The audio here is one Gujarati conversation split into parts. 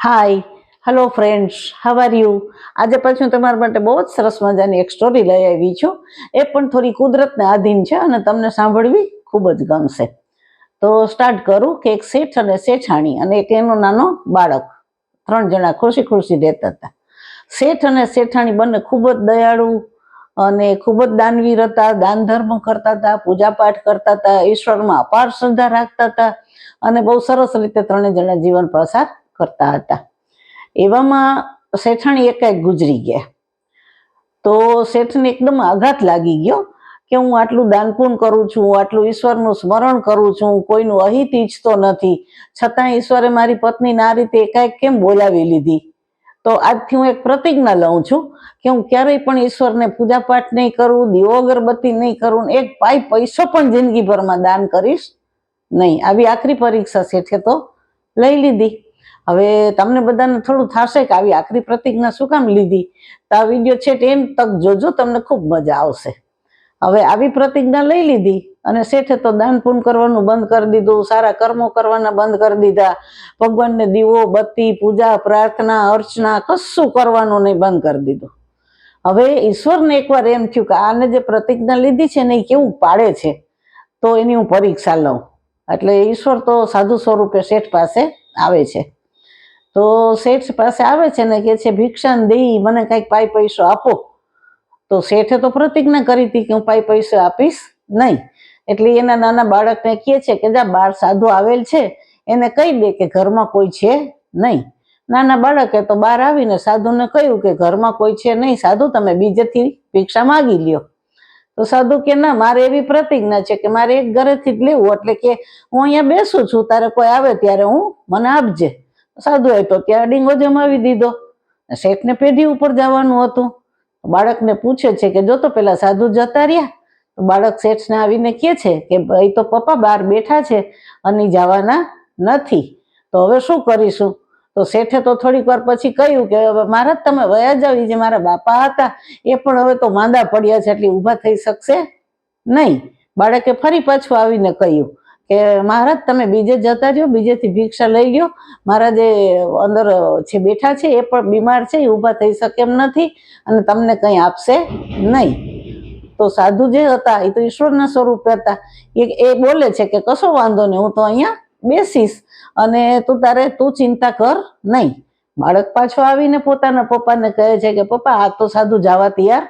Hi hello friends how are you આજે પાછું તમારા માટે બહુ જ સરસ મજાની એક સ્ટોરી લઈ આવી છું. એ પણ થોડી કુદરતને આધીન છે અને તમને સાંભળવી ખૂબ જ ગમશે. તો સ્ટાર્ટ કરું કે એક શેઠ અને શેઠાણી અને એક એનો નાનો બાળક. ત્રણ જણા ખુશી ખુશી રહેતા હતા. શેઠ અને શેઠાણી બંને ખૂબ જ દયાળુ અને ખૂબ જ દાનવીર હતા, દાન ધર્મ કરતા હતા પૂજાપાઠ કરતા હતા, ઈશ્વરમાં અપાર શ્રદ્ધા રાખતા હતા અને બહુ સરસ રીતે ત્રણેય જણા જીવન પસાર કરતા હતા. એવામાં શેઠાણી એકાએક ગુજરી ગયા. તો શેઠને એકદમ આઘાત લાગી ગયો કે હું આટલું દાનપૂન કરું છું આટલું ઈશ્વરનું સ્મરણ કરું છું કોઈનું અહિત ઈચ્છતો નથી. છતાં ઈશ્વરે મારી પત્નીને આ રીતે એકાએક કેમ બોલાવી લીધી? તો આજથી હું એક પ્રતિજ્ઞા લઉં છું કે હું ક્યારેય પણ ઈશ્વરને પૂજાપાઠ નહીં કરું, દીવો અગરબત્તી નહીં કરું એક પાઈ પૈસો પણ જિંદગીભરમાં દાન કરીશ નહીં. આવી આખરી પરીક્ષા શેઠે તો લઈ લીધી. હવે તમને બધાને થોડું થશે કે આવી આખરી પ્રતિજ્ઞા શું કામ લીધી? તો આ વીડિયો છે એમ તક જોજો, તમને ખૂબ મજા આવશે. હવે આવી પ્રતિજ્ઞા લઈ લીધી અને શેઠે તો દાન પૂન કરવાનું બંધ કરી દીધું, સારા કર્મો કરવાના બંધ કરી દીધા. ભગવાનને દીવો, બત્તી, પૂજા, પ્રાર્થના, અર્ચના કશું કરવાનું નહીં, બંધ કરી દીધું. હવે ઈશ્વરને એકવાર એમ થયું કે આને જે પ્રતિજ્ઞા લીધી છે ને એ કેવું પાડે છે, તો એની હું પરીક્ષા લઉં. એટલે ઈશ્વર તો સાધુ સ્વરૂપે શેઠ પાસે આવે છે. તો શેઠ પાસે આવે છે ને કે છે ભિક્ષણ દઈ મને કંઈક પાઈ પૈસો આપો. તો શેઠે તો પ્રતિજ્ઞા કરી હતી કે હું પાઈ પૈસો આપીશ નહીં. એટલે એના નાના બાળકને કહે છે કે, જા બાર સાધુ આવેલ છે, એને કહી દે કે ઘરમાં કોઈ છે નહીં. નાના બાળકે તો બહાર આવીને સાધુને કહ્યું કે, ઘરમાં કોઈ છે નહીં, સાધુ, તમે બીજેથી ભિક્ષા માગી લ્યો. તો સાધુ કે, ના, મારે એવી પ્રતિજ્ઞા છે કે મારે એક ઘરેથી જ લેવું, એટલે કે હું અહીંયા બેસું છું, તારે કોઈ આવે ત્યારે હું મને આપજે. સાધુ એ તો ત્યાં ડીંગો જમાવી દીધો. શેઠને પેઢી ઉપર જવાનું હતું. બાળકને પૂછે છે કે, જો તો પેલા સાધુ જતા રહ્યા. તો બાળક શેઠને આવીને કહે છે કે ભાઈ તો પપ્પા બહાર બેઠા છે અને જવાના નથી. તો હવે શું કરીશું? તો શેઠે તો થોડીક વાર પછી કહ્યું કે, હવે મહારાજ તમે વયા જાવ જે મારા બાપા હતા, એ પણ હવે તો માંદા પડ્યા છે, એટલે ઊભા થઈ શકશે નહીં. બાળકે ફરી પાછું આવીને કહ્યું કે મહારાજ, તમે બીજે જતા રહ્યો, બીજેથી ભિક્ષા લઈ લ્યો મારા જે અંદર છે બેઠા છે, એ પણ બીમાર છે, એ ઊભા થઈ શકે એમ નથી અને તમને કંઈ આપશે નહીં. તો સાધુ જે હતા, એ તો ઈશ્વરના સ્વરૂપે હતા. એ એ બોલે છે કે કશો વાંધો નહીં, હું તો અહીંયા બેસીશ અને તું તારે, તું ચિંતા કર નહીં. બાળક પાછો આવીને પોતાના પપ્પાને કહે છે કે, પપ્પા, આ તો સાધુ જવા તૈયાર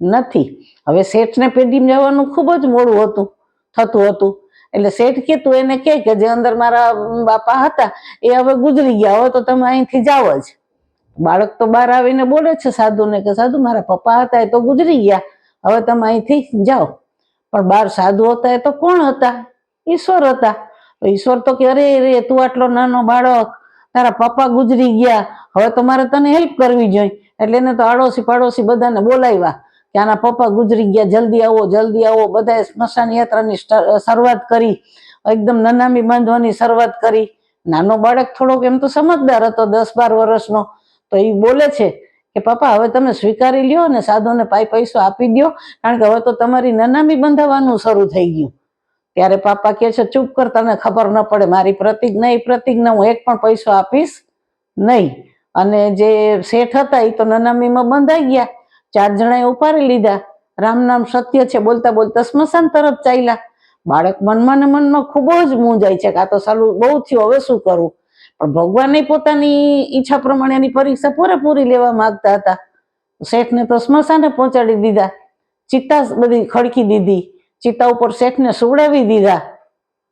નથી. હવે શેઠને પેઢીમાં જવાનું ખૂબ જ મોડું હતું, થતું હતું. એટલે શેઠ કે, તું એને કે કે જે અંદર મારા બાપા હતા, એ હવે ગુજરી ગયા. હવે તો તમે અહીંથી જાઓ જ. બાળક તો બહાર આવીને બોલે છે સાધુને કે, સાધુ, મારા પપ્પા હતા, એ તો ગુજરી ગયા. હવે તમે અહીંથી જાઓ. પણ બાર સાધુ હતા, એ તો કોણ હતા? ઈશ્વર હતા. ઈશ્વર તો કે, અરે રે તું આટલો નાનો બાળક, તારા પપ્પા ગુજરી ગયા. હવે તો મારે તને હેલ્પ કરવી જોઈએ. એટલે એને તો આડોશી પાડોશી બધાને બોલાવ્યા. કે આના પપ્પા ગુજરી ગયા, જલ્દી આવો જલ્દી આવો. બધાએ સ્મશાન યાત્રાની શરૂઆત કરી. એકદમ નનામી બાંધવાની શરૂઆત કરી. નાનો બાળક થોડોક એમ તો સમજદાર હતો, દસ બાર વર્ષનો. તો એ બોલે છે કે, પપ્પા, હવે તમે સ્વીકારી લ્યો અને સાધુને પાઈ પૈસો આપી દ્યો, કારણ કે હવે તો તમારી નનામી બંધાવવાનું શરૂ થઈ ગયું. ત્યારે પાપા કહે છે, ચૂપ કર, તને ખબર ન પડે. મારી પ્રતિજ્ઞા, એ પ્રતિજ્ઞા હું એક પણ પૈસો આપીશ નહીં. અને જે શેઠ હતા એ તો નનામીમાં બંધાઈ ગયા. ચાર જણાએ ઉપાડી લીધા. રામ નામ સત્ય છે બોલતા બોલતા સ્મશાન તરફ ચાલ્યા. બાળક મનમાં ને મનમાં ખૂબ જ મૂંઝાય છે કે તો સાલું બહુ થયું, હવે શું કરવું પણ ભગવાને પોતાની ઈચ્છા પ્રમાણે એની પરીક્ષા પૂરેપૂરી લેવા માંગતા હતા. શેઠને તો સ્મશાને પહોંચાડી દીધા. ચિત્તા બધી ખડકી દીધી. ચિત્તા ઉપર શેઠને સુવડાવી દીધા.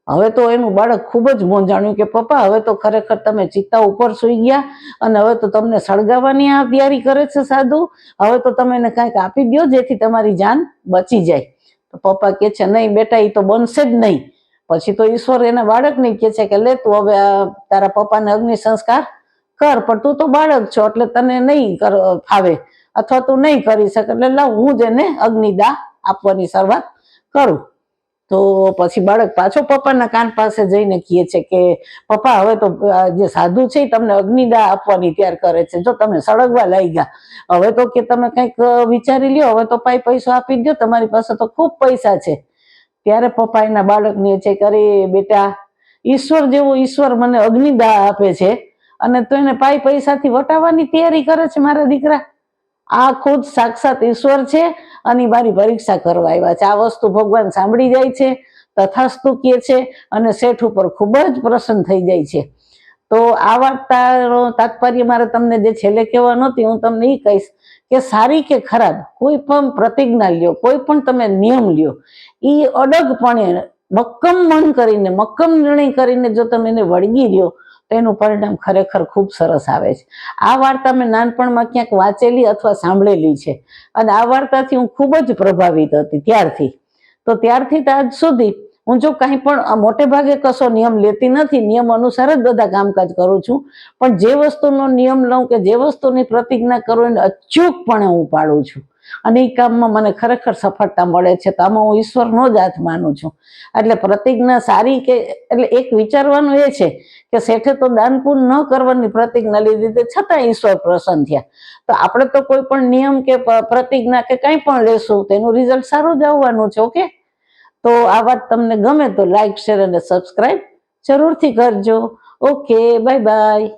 હવે તો એનું બાળક ખૂબ જ મોંજાણ્યું કે, પપ્પા, હવે તો ખરેખર તમે ચિત્તા ઉપર સૂઈ ગયા અને હવે તો તમને સળગાવવાની આ તૈયારી કરે છે સાધુ. હવે તો તમે એને કાંઈક આપી દો જેથી તમારી જાન બચી જાય. તો પપ્પા કે છે, નહીં બેટા એ તો બનશે જ નહીં. પછી તો ઈશ્વર એના બાળકને કહે છે કે, લે તું હવે તારા પપ્પાને અગ્નિ સંસ્કાર કર, પણ તું તો બાળક છો, એટલે તને નહીં કર, ફાવે અથવા તું નહીં કરી શકે, એટલે લાવ હું જ એને અગ્નિદા આપવાની શરૂઆત કરું. તો પછી બાળક પાછો પપ્પાના કાન પાસે જઈને કહે છે કે, પપ્પા, હવે તો જે સાધુ છે તમને અગ્નિદાહ આપવાની તૈયાર કરે છે. જો તમે સળગવા લઈ ગયા હવે તો કે તમે કંઈક વિચારી લ્યો. હવે તો પાઈ પૈસો આપી દો તમારી પાસે તો ખૂબ પૈસા છે. ત્યારે પપ્પા એના બાળકને છે કરે બેટા, ઈશ્વર જેવો ઈશ્વર મને અગ્નિદાહ આપે છે અને તો એને પાઈ પૈસાથી વટાવવાની તૈયારી કરે છે મારા દીકરા. આ ખુદ સાક્ષાત ઈશ્વર છે અને મારી પરીક્ષા કરવા આવ્યા છે. આ વસ્તુ ભગવાન સાંભળી જાય છે તથાસ્તુ કહે છે અને શેઠ ઉપર ખૂબ જ પ્રસન્ન થઈ જાય છે. તો આ વાર્તાનો તાત્પર્ય મારે તમને જે છેલ્લે કહેવા નહોતી, હું તમને એ કહીશ કે સારી કે ખરાબ, કોઈ પણ પ્રતિજ્ઞા લ્યો, કોઈ પણ તમે નિયમ લ્યો એ અડગપણે મક્કમ મન કરીને, મક્કમ નિર્ણય કરીને જો તમે એને વળગી લ્યો એનું પરિણામ ખરેખર ખૂબ સરસ આવે છે. આ વાર્તા મેં નાનપણમાં ક્યાંક વાંચેલી અથવા સાંભળેલી છે. અને આ વાર્તાથી હું ખૂબ જ પ્રભાવિત હતી ત્યારથી. તો ત્યારથી તો આજ સુધી હું જો કાંઈ પણ મોટે ભાગે કશો નિયમ લેતી નથી, નિયમ અનુસાર જ બધા કામકાજ કરું છું. પણ જે વસ્તુનો નિયમ લઉં કે જે વસ્તુની પ્રતિજ્ઞા કરું એને અચૂકપણે હું પાડું છું. અને એ કામમાં મને ખરેખર સફળતા મળે છે તો આમાં હું ઈશ્વરનો જ હાથ માનું છું. એટલે પ્રતિજ્ઞા સારી કે, એટલે એક વિચારવાનું એ છે કે શેઠે તો દાન ન કરવાની પ્રતિજ્ઞા લીધી તે છતાં ઈશ્વર પ્રસન્ન થયા. તો આપણે તો કોઈ પણ નિયમ કે પ્રતિજ્ઞા કે કંઈ પણ લેશું તેનું રિઝલ્ટ સારું જ આવવાનું છે, ઓકે? તો આ વાત તમને ગમે તો લાઈક, શેર અને સબસ્ક્રાઈબ જરૂરથી કરજો. Okay, bye bye.